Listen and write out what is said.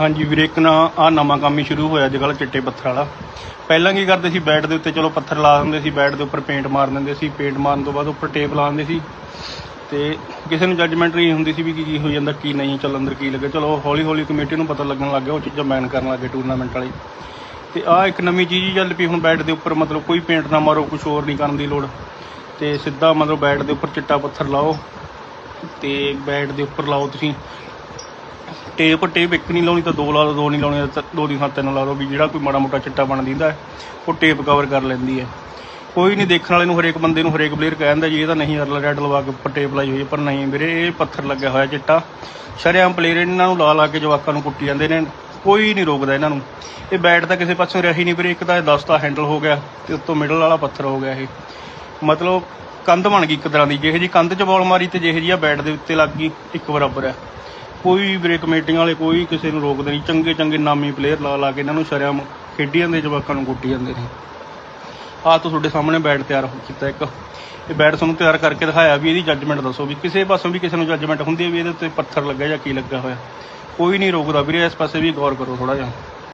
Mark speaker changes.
Speaker 1: ਹਾਂਜੀ ਵੀਰੇ, ਇੱਕ ਨਾ ਆ ਨਵਾਂ ਕੰਮ ਹੀ ਸ਼ੁਰੂ ਹੋਇਆ ਅੱਜ ਕੱਲ੍ਹ ਚਿੱਟੇ ਪੱਥਰ ਵਾਲਾ। ਪਹਿਲਾਂ ਕੀ ਕਰਦੇ ਸੀ ਬੈਟ ਦੇ ਉੱਤੇ ਚਲੋ ਪੱਥਰ ਲਾ ਦਿੰਦੇ ਸੀ ਬੈਟ ਦੇ ਉੱਪਰ ਪੇਂਟ ਮਾਰ ਦਿੰਦੇ ਸੀ, ਪੇਂਟ ਮਾਰਨ ਤੋਂ ਬਾਅਦ ਉੱਪਰ ਟੇਪ ਲਾ ਦਿੰਦੇ ਸੀ। ਤੇ ਕਿਸੇ ਨੂੰ ਜੱਜਮੈਂਟ ਨਹੀਂ ਹੁੰਦੀ ਸੀ ਵੀ ਕੀ ਕੀ ਹੋ ਜਾਂਦਾ, ਕੀ ਨਹੀਂ, ਚੱਲ ਅੰਦਰ ਕੀ ਲੱਗੇ। ਚਲੋ ਹੌਲੀ ਹੌਲੀ ਕਮੇਟੀ ਨੂੰ ਪਤਾ ਲੱਗਣ ਲੱਗ ਗਿਆ, ਉਹ ਚੀਜ਼ਾਂ ਬੈਨ ਕਰਨ ਲੱਗੇ ਟੂਰਨਾਮੈਂਟ ਵਾਲੇ। ਤੇ ਆ ਇੱਕ ਨਵੀਂ ਚੀਜ਼ ਹੀ ਚੱਲ ਪਈ, ਹੁਣ ਬੈਟ ਦੇ ਉੱਪਰ ਮਤਲਬ ਕੋਈ ਪੇਂਟ ਨਾ ਮਾਰੋ ਕੁਝ ਹੋਰ ਨਹੀਂ ਕਰਨ ਦੀ ਲੋੜ। ਤੇ ਸਿੱਧਾ ਮਤਲਬ ਬੈਟ ਦੇ ਉੱਪਰ ਚਿੱਟਾ ਪੱਥਰ ਲਾਓ, ਤੇ ਬੈਟ ਦੇ ਉੱਪਰ ਲਾਓ ਤੁਸੀਂ। ਟੇਪ ਟੇਪ ਇੱਕ ਨਹੀਂ ਲਾਉਣੀ ਤਾਂ ਦੋ ਲਾ ਲਓ, ਦੋ ਨਹੀਂ ਲਾਉਣੀ ਤਾਂ ਦੋ ਦੀ ਥਾਂ ਤਿੰਨ ਲਾ ਲਓ ਵੀ ਜਿਹੜਾ ਕੋਈ ਮਾੜਾ ਮੋਟਾ ਚਿੱਟਾ ਬਣ ਦਿੰਦਾ ਉਹ ਟੇਪ ਕਵਰ ਕਰ ਲੈਂਦੀ ਹੈ। ਕੋਈ ਨਹੀਂ ਦੇਖਣ ਵਾਲੇ ਨੂੰ ਹਰੇਕ ਬੰਦੇ ਨੂੰ ਹਰੇਕ ਪਲੇਅਰ ਕਹਿੰਦਾ ਜੀ, ਇਹ ਤਾਂ ਨਹੀਂ ਅਰਲ ਰੈਡ ਲਵਾ ਕੇ ਉੱਪਰ ਟੇਪ ਲਾਈ ਹੋਈ ਹੈ, ਪਰ ਨਹੀਂ ਵੀਰੇ, ਇਹ ਪੱਥਰ ਲੱਗਿਆ ਹੋਇਆ ਚਿੱਟਾ। ਸ਼ਰੇਆਮ ਪਲੇਅਰ ਇਹਨਾਂ ਨੂੰ ਲਾ ਲਾ ਕੇ ਜਵਾਕਾਂ ਨੂੰ ਕੁੱਟੀ ਜਾਂਦੇ ਨੇ, ਕੋਈ ਨਹੀਂ ਰੋਕਦਾ ਇਹਨਾਂ ਨੂੰ। ਇਹ ਬੈਟ ਤਾਂ ਕਿਸੇ ਪਾਸੋਂ ਰਿਹਾ ਹੀ ਨਹੀਂ ਵੀਰੇ, ਇੱਕ ਤਾਂ ਇਹ 10 ਦਾ ਹੈਂਡਲ ਹੋ ਗਿਆ ਤੇ ਉੱਤੋਂ ਮਿਡਲ ਵਾਲਾ ਪੱਥਰ ਹੋ ਗਿਆ ਇਹ। ਮਤਲਬ ਕੰਧ ਬਣ ਗਈ ਇੱਕ ਤਰ੍ਹਾਂ ਦੀ, ਜਿਹੇ ਜੀ ਕੰਧ 'ਚ ਬਾਲ ਮਾਰੀ ਤੇ ਜਿਹੇ ਜੀ ਆ ਬੈਟ ਦੇ ਉੱਤੇ ਲੱਗ ਗਈ, ਇੱਕ ਬਰਾਬਰ ਹੈ। ਕੋਈ ਵੀਰੇ ਕਮੇਟੀਆਂ ਵਾਲੇ ਕੋਈ ਕਿਸੇ ਨੂੰ ਰੋਕਦੇ ਨਹੀਂ। ਚੰਗੇ ਚੰਗੇ ਨਾਮੀ ਪਲੇਅਰ ਲਾ ਲਾ ਕੇ ਇਹਨਾਂ ਨੂੰ ਸ਼ਰਿਆਮ ਖੇਡੀ ਜਾਂਦੇ ਜਵਾਕਾਂ ਨੂੰ ਕੁੱਟੀ ਜਾਂਦੇ ਨੇ। ਆਹ ਤੋਂ ਤੁਹਾਡੇ ਸਾਹਮਣੇ ਬੈਟ ਤਿਆਰ ਕੀਤਾ ਇੱਕ। ਇਹ ਬੈਟ ਤੁਹਾਨੂੰ ਤਿਆਰ ਕਰਕੇ ਦਿਖਾਇਆ ਵੀ ਇਹਦੀ ਜੱਜਮੈਂਟ ਦੱਸੋ ਵੀ ਕਿਸੇ ਪਾਸੋਂ ਵੀ ਕਿਸੇ ਨੂੰ ਜੱਜਮੈਂਟ ਹੁੰਦੀ ਹੈ ਵੀ ਇਹਦੇ ਉੱਤੇ ਪੱਥਰ ਲੱਗਾ ਜਾਂ ਕੀ ਲੱਗਾ ਹੋਇਆ। ਕੋਈ ਨਹੀਂ ਰੋਕਦਾ ਵੀਰੇ, ਇਸ ਪਾਸੇ ਵੀ ਗੌਰ ਕਰੋ ਥੋੜਾ ਜਿਹਾ।